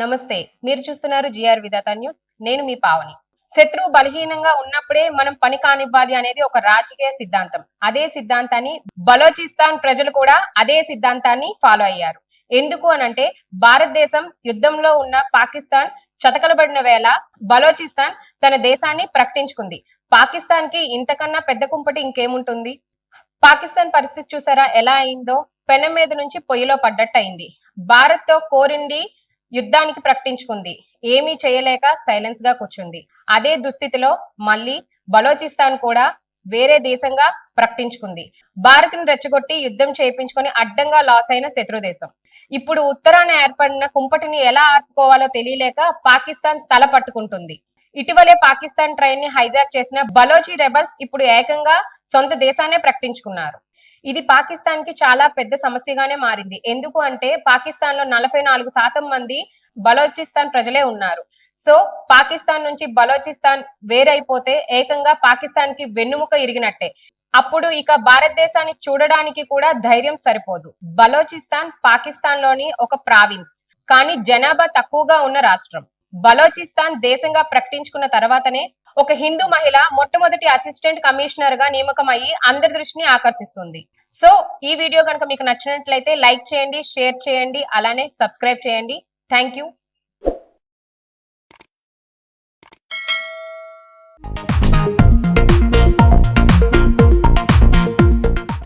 నమస్తే మీరు చూస్తున్నారు జిఆర్ విధాత న్యూస్. నేను మీ పావని. శత్రువు బలహీనంగా ఉన్నప్పుడే మనం పని కానివ్వాలి అనేది ఒక రాజకీయ సిద్ధాంతం. అదే సిద్ధాంతాన్ని బలోచిస్తాన్ ప్రజలు కూడా అదే సిద్ధాంతాన్ని ఫాలో అయ్యారు. ఎందుకు అనంటే భారతదేశం యుద్ధంలో ఉన్న పాకిస్తాన్ చతకలబడిన వేళ బలోచిస్తాన్ తన దేశాన్ని ప్రకటించుకుంది. పాకిస్తాన్కి ఇంతకన్నా పెద్ద కుంపటి ఇంకేముంటుంది? పాకిస్తాన్ పరిస్థితి చూసారా ఎలా అయిందో? పెనం మీద నుంచి పొయ్యిలో పడ్డట్టు అయింది భారత్తో కోరిండి యుద్ధానికి ప్రకటించుకుంది. ఏమీ చేయలేక సైలెన్స్గా కూర్చుంది. అదే దుస్థితిలో మళ్ళీ బలోచిస్తాన్ కూడా వేరే దేశంగా ప్రకటించుకుంది. భారత్ను రెచ్చగొట్టి యుద్ధం చేయించుకొని అడ్డంగా లాస్ అయిన శత్రు దేశం. ఇప్పుడు ఉత్తరాన ఏర్పడిన కుంపటిని ఎలా ఆర్పుకోవాలో తెలియలేక పాకిస్తాన్ తల పట్టుకుంటుంది. ఇటీవలే పాకిస్తాన్ ట్రైన్ని హైజాక్ చేసిన బలోచి రెబల్స్ ఇప్పుడు ఏకంగా సొంత దేశాన్నే ప్రకటించుకున్నారు. ఇది పాకిస్తాన్కి చాలా పెద్ద సమస్యగానే మారింది. ఎందుకు అంటే పాకిస్తాన్లో నలభై నాలుగు శాతం మంది బలోచిస్తాన్ ప్రజలే ఉన్నారు. సో పాకిస్తాన్ నుంచి బలోచిస్తాన్ వేరైపోతే ఏకంగా పాకిస్తాన్కి వెన్నుముక ఇరిగినట్టే. అప్పుడు ఇక భారతదేశాన్ని చూడడానికి కూడా ధైర్యం సరిపోదు. బలోచిస్తాన్ పాకిస్తాన్లోని ఒక ప్రావిన్స్. కానీ జనాభా తక్కువగా ఉన్న రాష్ట్రం. బలోచిస్తాన్ దేశంగా ప్రకటించుకున్న తర్వాతనే ఒక హిందూ మహిళ మొట్టమొదటి అసిస్టెంట్ కమిషనర్గా నియమకం అయ్యి అందరి దృష్టిని ఆకర్షిస్తుంది. సో ఈ వీడియో కనుక మీకు నచ్చినట్లయితే లైక్ చేయండి షేర్ చేయండి అలానే సబ్స్క్రైబ్ చేయండి. Thank you.